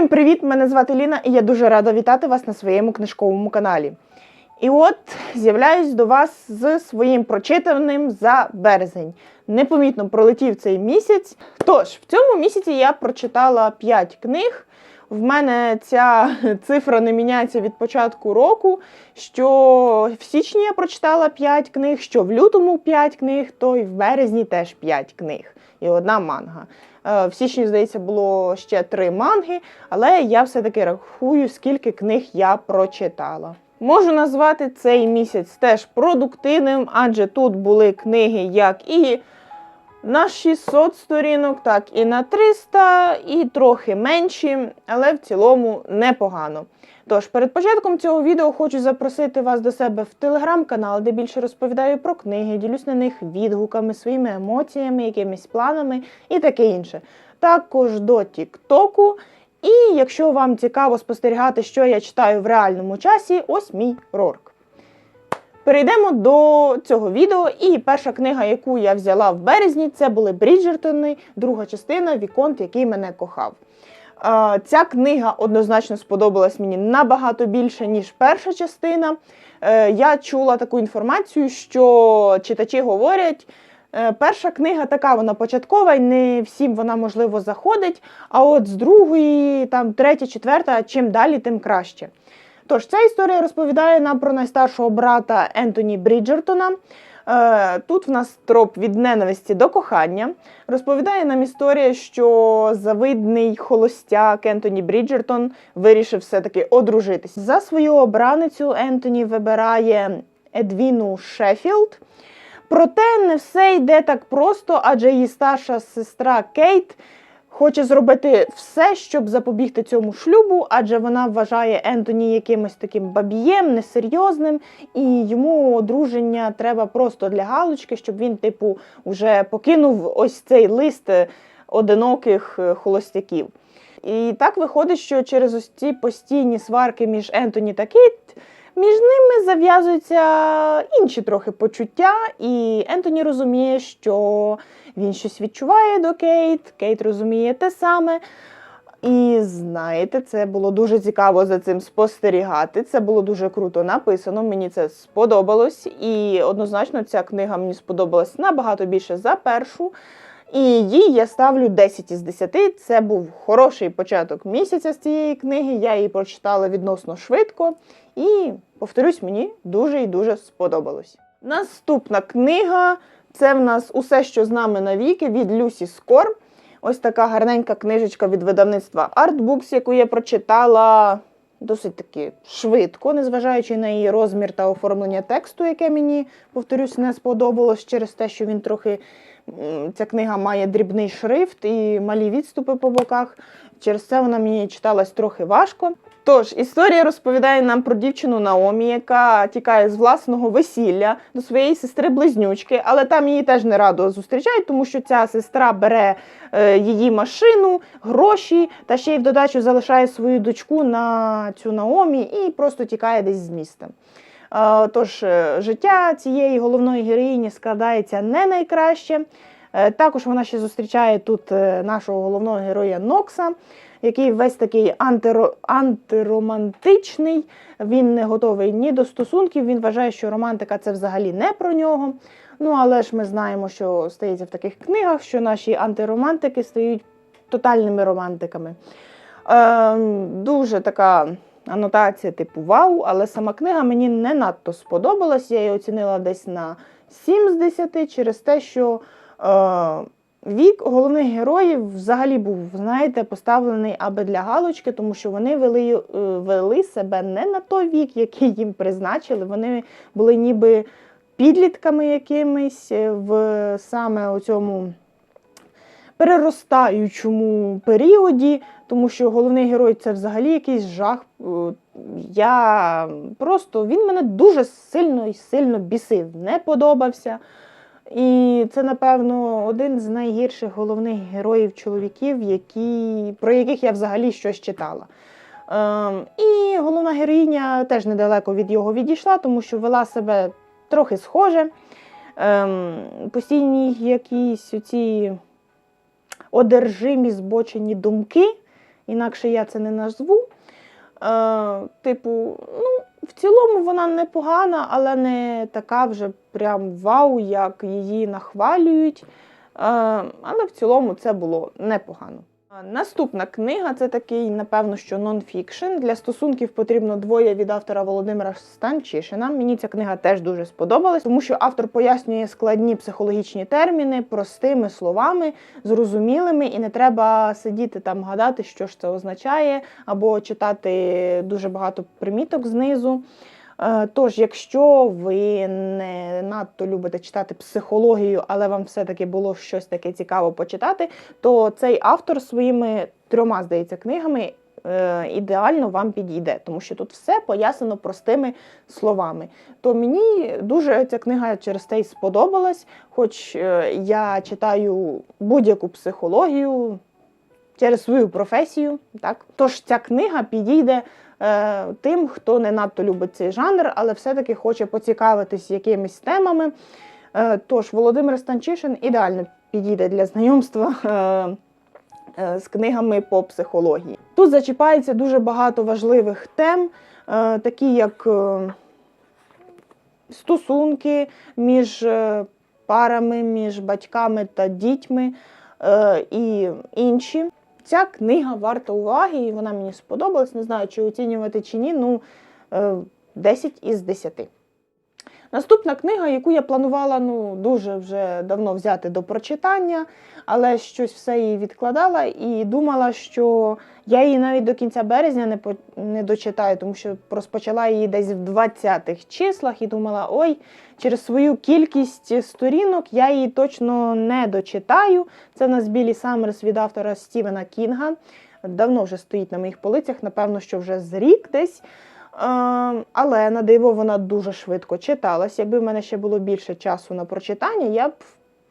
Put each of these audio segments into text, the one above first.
Всім привіт! Мене звати Ліна, і я дуже рада вітати вас на своєму книжковому каналі. І от з'являюсь до вас з своїм прочитаним за березень. Непомітно пролетів цей місяць. Тож, в цьому місяці я прочитала 5 книг. В мене ця цифра не міняється від початку року. Що в січні я прочитала 5 книг, що в лютому 5 книг, то й в березні теж 5 книг і одна манга. Е, В січні, здається, було ще три манги, але я все-таки рахую, скільки книг я прочитала. Можу назвати цей місяць теж продуктивним, адже тут були книги як і на 600 сторінок, так і на 300, і трохи менші, але в цілому непогано. Тож, перед початком цього відео хочу запросити вас до себе в телеграм-канал, де більше розповідаю про книги, ділюсь на них відгуками, своїми емоціями, якимись планами і таке інше. Також до Тіктоку. І якщо вам цікаво спостерігати, що я читаю в реальному часі, ось мій рорк. Перейдемо до цього відео. І перша книга, яку я взяла в березні, це були Бріджертони, друга частина Віконт, який мене кохав. Ця книга однозначно сподобалась мені набагато більше, ніж перша частина. Е, Я чула таку інформацію, що читачі говорять. е, Перша книга така, вона початкова, і не всім вона можливо заходить. А от з другої, там третя, четверта, чим далі, тим краще. Тож ця історія розповідає нам про найстаршого брата Ентоні Бріджертона. Е, Тут в нас троп від ненависті до кохання. Розповідає нам історія, що завидний холостяк Ентоні Бріджертон вирішив все-таки одружитись. За свою обраницю Ентоні вибирає Едвіну Шеффілд. Проте не все йде так просто, адже її старша сестра Кейт хоче зробити все, щоб запобігти цьому шлюбу, адже вона вважає Ентоні якимось таким бабієм, несерйозним, і йому одруження треба просто для галочки, щоб він, типу, вже покинув ось цей лист е, одиноких е, холостяків. І так виходить, що через ось ці постійні сварки між Ентоні та Кейт між ними зав'язуються інші трохи почуття, і Ентоні розуміє, що він щось відчуває до Кейт, Кейт розуміє те саме. І знаєте, це було дуже цікаво за цим спостерігати. Це було дуже круто написано. Мені це сподобалось. І однозначно ця книга мені сподобалась набагато більше за першу. І їй я ставлю 10 із 10. Це був хороший початок місяця з цієї книги. Я її прочитала відносно швидко. І, повторюсь, мені дуже і дуже сподобалось. Наступна книга це в нас усе, що з нами навіки від Люсі Скор. Ось така гарненька книжечка від видавництва Artbooks, яку я прочитала досить таки швидко, незважаючи на її розмір та оформлення тексту, яке мені, повторюсь, не сподобалось через те, що він трохи ця книга має дрібний шрифт і малі відступи по боках. Через це вона мені читалась трохи важко. Тож, історія розповідає нам про дівчину Наомі, яка тікає з власного весілля до своєї сестри-близнючки, але там її теж не радо зустрічають, тому що ця сестра бере е, її машину, гроші та ще й в додачу залишає свою дочку на цю Наомі і просто тікає десь з міста. Е, Тож е, життя цієї головної героїні складається не найкраще. Е, Також вона ще зустрічає тут е, нашого головного героя Нокса, який весь такий антиро, антиромантичний. Він не готовий ні до стосунків. Він вважає, що романтика це взагалі не про нього. Ну але ж ми знаємо, що стається в таких книгах, що наші антиромантики стають тотальними романтиками. Е, дуже така анотація, типу вау, але сама книга мені не надто сподобалась. Я її оцінила десь на 7 з 10 через те, що е, вік головних героїв взагалі був, знаєте, поставлений аби для галочки, тому що вони вели, е, вели себе не на той вік, який їм призначили. Вони були ніби підлітками якимись е, в саме у цьому переростаючому періоді, тому що головний герой це взагалі якийсь жах. Е, Я просто він мене дуже сильно і сильно бісив, не подобався. І це, напевно, один з найгірших головних героїв чоловіків, які, про яких я взагалі щось читала. Ем, і головна героїня теж недалеко від його відійшла, тому що вела себе трохи схоже. Ем, постійні якісь оці одержимі збочені думки, інакше я це не назву. Е, типу, ну, в цілому вона непогана, але не така вже прям вау, як її нахвалюють. Е, але в цілому це було непогано. Наступна книга це такий, напевно, що нонфікшн. Для стосунків потрібно двоє від автора Володимира Станчишина. Мені ця книга теж дуже сподобалась, тому що автор пояснює складні психологічні терміни простими словами, зрозумілими, і не треба сидіти там гадати, що ж це означає, або читати дуже багато приміток знизу. Е, Тож, якщо ви не надто любите читати психологію, але вам все-таки було щось таке цікаво почитати, то цей автор своїми трьома, здається, книгами е, ідеально вам підійде, тому що тут все пояснено простими словами. То мені дуже ця книга через те й сподобалась, хоч е, я читаю будь-яку психологію. Через свою професію, так тож ця книга підійде е, тим, хто не надто любить цей жанр, але все-таки хоче поцікавитись якимись темами. Е, тож Володимир Станчишин ідеально підійде для знайомства е, е, з книгами по психології. Тут зачіпається дуже багато важливих тем, е, такі як е, стосунки між парами, між батьками та дітьми і інші. Ця книга варта уваги, і вона мені сподобалась. Не знаю, чи оцінювати чи ні. Ну, е, 10 із 10. Наступна книга, яку я планувала ну, дуже вже давно взяти до прочитання, але щось все її відкладала і думала, що я її навіть до кінця березня не, по- не дочитаю, тому що розпочала її десь в 20-х числах і думала, ой, через свою кількість сторінок я її точно не дочитаю. Це в нас Білі Саммерс від автора Стівена Кінга. Давно вже стоїть на моїх полицях, напевно, що вже з рік десь. Е, Але на диво вона дуже швидко читалась. Якби в мене ще було більше часу на прочитання, я б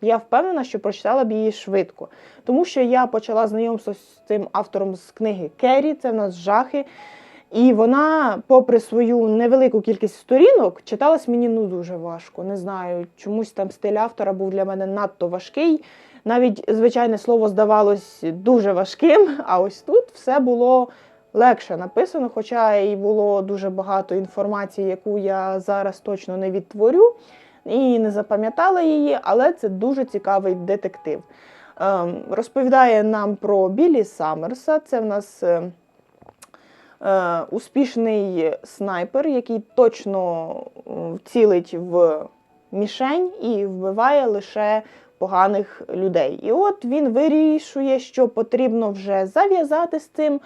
я впевнена, що прочитала б її швидко. Тому що я почала знайомство з цим автором з книги Керрі, це в нас жахи. І вона, попри свою невелику кількість сторінок, читалась мені ну дуже важко. Не знаю, чомусь там стиль автора був для мене надто важкий. Навіть звичайне слово здавалось дуже важким, а ось тут все було легше написано, хоча і було дуже багато інформації, яку я зараз точно не відтворю і не запам'ятала її, але це дуже цікавий детектив. Ем, розповідає нам про Білі Саммерса. Це в нас е, е, успішний снайпер, який точно е, цілить в мішень і вбиває лише поганих людей. І от він вирішує, що потрібно вже зав'язати з цим.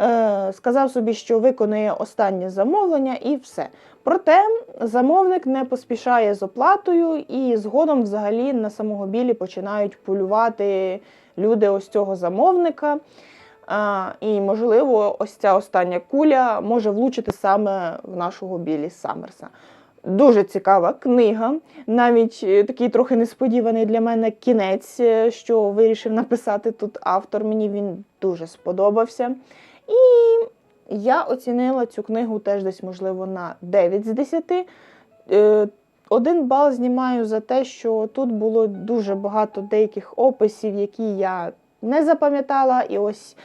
Е, Сказав собі, що виконує останнє замовлення, і все. Проте замовник не поспішає з оплатою, і згодом, взагалі, на самого білі починають полювати люди ось цього замовника. І, можливо, ось ця остання куля може влучити саме в нашого білі Саммерса. Дуже цікава книга, навіть е, такий трохи несподіваний для мене кінець, е, що вирішив написати тут автор. Мені він дуже сподобався. І я оцінила цю книгу теж десь, можливо, на 9 з 10. Е, Один бал знімаю за те, що тут було дуже багато деяких описів, які я не запам'ятала. І ось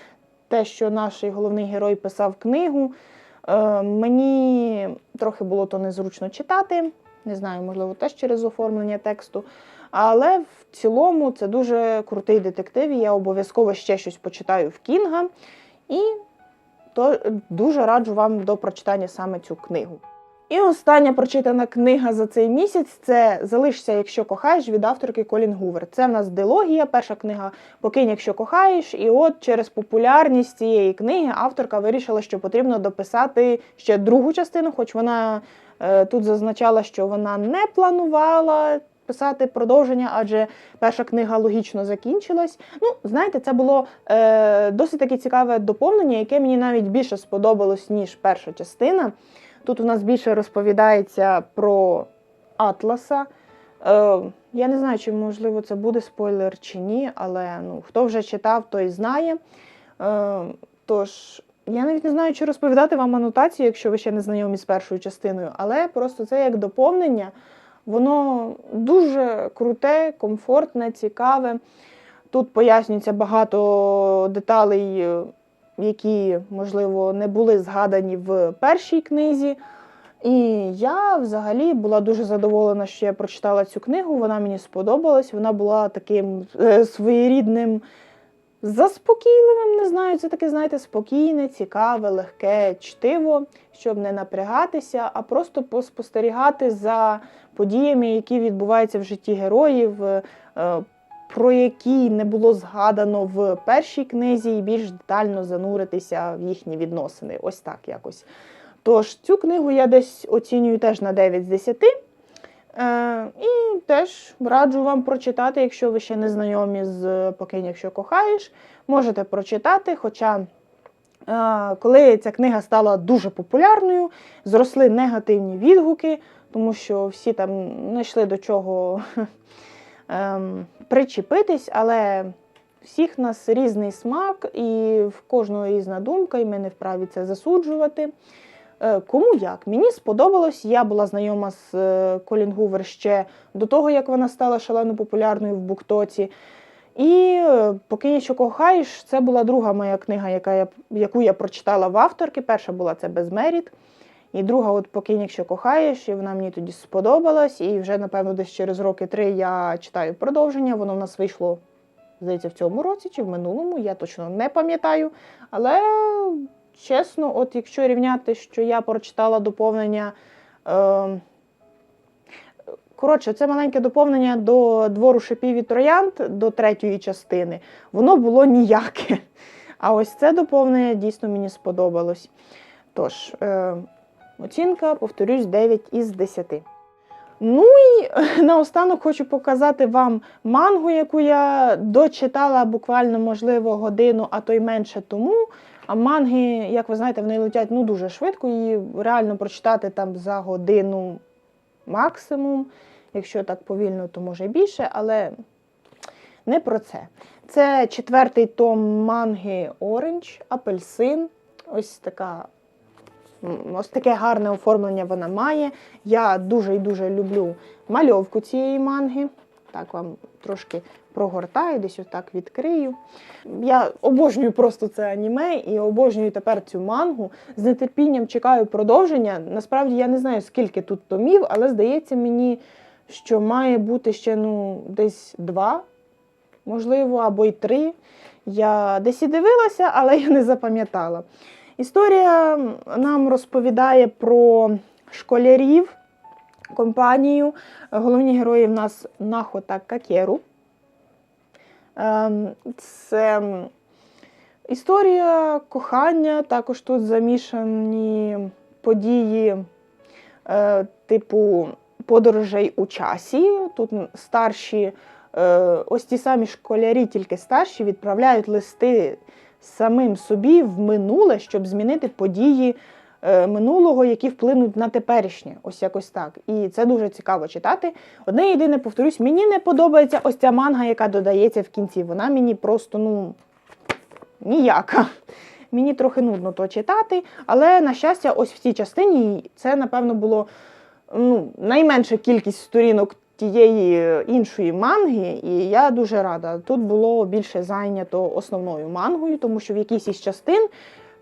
те, що наш головний герой писав книгу, е, мені трохи було то незручно читати. Не знаю, можливо, теж через оформлення тексту. Але в цілому це дуже крутий детектив. і Я обов'язково ще щось почитаю в Кінга. І то дуже раджу вам до прочитання саме цю книгу. І остання прочитана книга за цей місяць це Залишся, якщо кохаєш від авторки Колін Гувер. Це в нас дилогія, перша книга Покинь, якщо кохаєш. І от через популярність цієї книги авторка вирішила, що потрібно дописати ще другу частину, хоч вона е, тут зазначала, що вона не планувала писати продовження, адже перша книга логічно закінчилась. Ну, знаєте, це було е, досить таке цікаве доповнення, яке мені навіть більше сподобалось, ніж перша частина. Тут у нас більше розповідається про Атласа. Е, я не знаю, чи можливо це буде спойлер чи ні, але ну, хто вже читав, той знає. Е, тож, я навіть не знаю, чи розповідати вам анотацію, якщо ви ще не знайомі з першою частиною, але просто це як доповнення. Воно дуже круте, комфортне, цікаве. Тут пояснюється багато деталей е, які, можливо, не були згадані в першій книзі. І я взагалі була дуже задоволена, що я прочитала цю книгу. Вона мені сподобалась. Вона була таким е, своєрідним, заспокійливим, не знаю, це таке, знаєте, спокійне, цікаве, легке чтиво, щоб не напрягатися, а просто поспостерігати за подіями, які відбуваються в житті героїв, е, про які не було згадано в першій книзі, і більш детально зануритися в їхні відносини. Ось так якось. Тож, цю книгу я десь оцінюю теж на 9 з 10. Е, і теж раджу вам прочитати, якщо ви ще не знайомі з Покинь, якщо кохаєш, можете прочитати. Хоча, е, коли ця книга стала дуже популярною, зросли негативні відгуки, тому що всі там знайшли до чого ем, причепитись, але всіх нас різний смак, і в кожного різна думка, і ми не вправі це засуджувати. Е, Кому як? Мені сподобалось, я була знайома з е, Колін Гувер ще до того, як вона стала шалено популярною в Буктоці. І е, «Покинь, що кохаєш, це була друга моя книга, яка я, яку я прочитала в авторки. Перша була це Безмеріт. І друга, от «Покинь, якщо кохаєш, і вона мені тоді сподобалась. І вже, напевно, десь через роки три я читаю продовження. Воно в нас вийшло, здається, в цьому році чи в минулому, я точно не пам'ятаю. Але чесно, от якщо рівняти, що я прочитала доповнення. Е, Коротше, це маленьке доповнення до двору шипів і троянд до третьої частини. Воно було ніяке. А ось це доповнення дійсно мені сподобалось. Тож, е, оцінка, повторюсь, 9 із 10. Ну і наостанок хочу показати вам мангу, яку я дочитала буквально, можливо, годину, а то й менше тому. А манги, як ви знаєте, вони летять ну, дуже швидко, її реально прочитати там за годину максимум. Якщо так повільно, то може і більше, але не про це. Це четвертий том манги Orange, апельсин. Ось така. Ось таке гарне оформлення вона має. Я дуже і дуже люблю мальовку цієї манги. Так вам трошки прогортаю, десь отак відкрию. Я обожнюю просто це аніме і обожнюю тепер цю мангу. З нетерпінням чекаю продовження. Насправді я не знаю, скільки тут томів, але здається мені, що має бути ще ну, десь два, можливо, або й три. Я десь і дивилася, але я не запам'ятала. Історія нам розповідає про школярів, компанію. Головні герої в нас Нахо та Какеру. Ем, Це історія кохання, також тут замішані події е, типу подорожей у часі. Тут старші, е, ось ті самі школярі, тільки старші, відправляють листи самим собі в минуле, щоб змінити події минулого, які вплинуть на теперішнє. Ось якось так. І це дуже цікаво читати. Одне єдине, повторюсь, мені не подобається ось ця манга, яка додається в кінці. Вона мені просто, ну, ніяка. Мені трохи нудно то читати, але, на щастя, ось в цій частині це, напевно, було ну, найменша кількість сторінок тієї е, іншої манги, і я дуже рада. Тут було більше зайнято основною мангою, тому що в якійсь із частин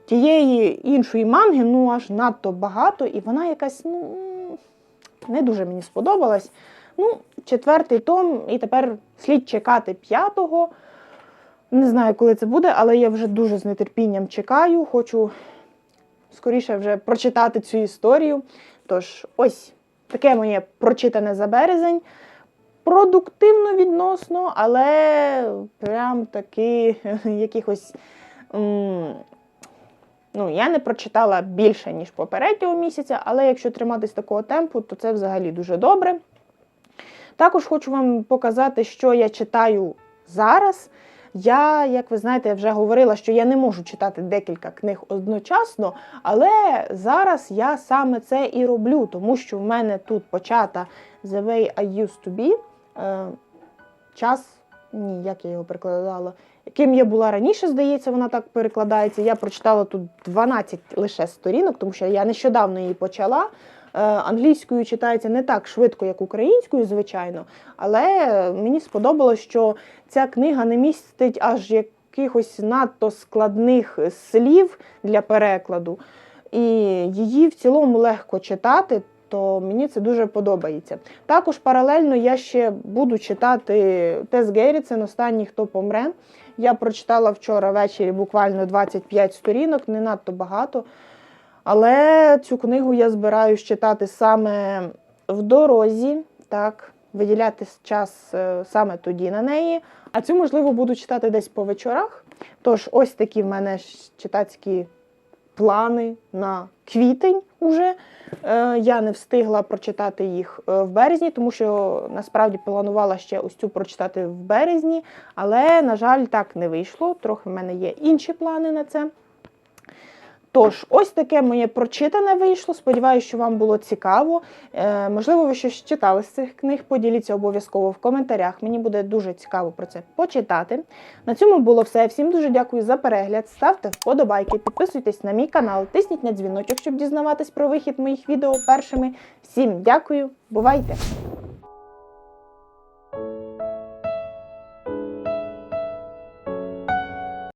тієї іншої манги ну аж надто багато, і вона якась ну, не дуже мені сподобалась. Ну, четвертий том, і тепер слід чекати п'ятого. Не знаю, коли це буде, але я вже дуже з нетерпінням чекаю. Хочу скоріше вже прочитати цю історію. Тож, ось таке моє прочитане за березень. Продуктивно відносно, але прям таки якихось. Ну, я не прочитала більше, ніж попереднього місяця, але якщо триматись такого темпу, то це взагалі дуже добре. Також хочу вам показати, що я читаю зараз. Я, як ви знаєте, я вже говорила, що я не можу читати декілька книг одночасно, але зараз я саме це і роблю, тому що в мене тут почата The Way I Used to Be. Е, час, ні, як я його перекладала. Яким я була раніше, здається, вона так перекладається. Я прочитала тут 12 лише сторінок, тому що я нещодавно її почала. Е, Англійською читається не так швидко, як українською, звичайно, але мені сподобалось, що ця книга не містить аж якихось надто складних слів для перекладу, і її в цілому легко читати. То мені це дуже подобається. Також паралельно я ще буду читати Тес Герріцен «Останній, хто помре. Я прочитала вчора ввечері буквально 25 сторінок, не надто багато. Але цю книгу я збираюсь читати саме в дорозі, так, виділяти час е, саме тоді на неї. А цю, можливо, буду читати десь по вечорах. Тож, ось такі в мене читацькі плани на квітень уже. Е, Я не встигла прочитати їх е, в березні, тому що насправді планувала ще ось цю прочитати в березні, але, на жаль, так не вийшло. Трохи в мене є інші плани на це. Тож, ось таке моє прочитане вийшло. Сподіваюся, що вам було цікаво. Е, можливо, ви щось читали з цих книг. Поділіться обов'язково в коментарях. Мені буде дуже цікаво про це почитати. На цьому було все. Всім дуже дякую за перегляд. Ставте вподобайки, підписуйтесь на мій канал, тисніть на дзвіночок, щоб дізнаватись про вихід моїх відео першими. Всім дякую, бувайте!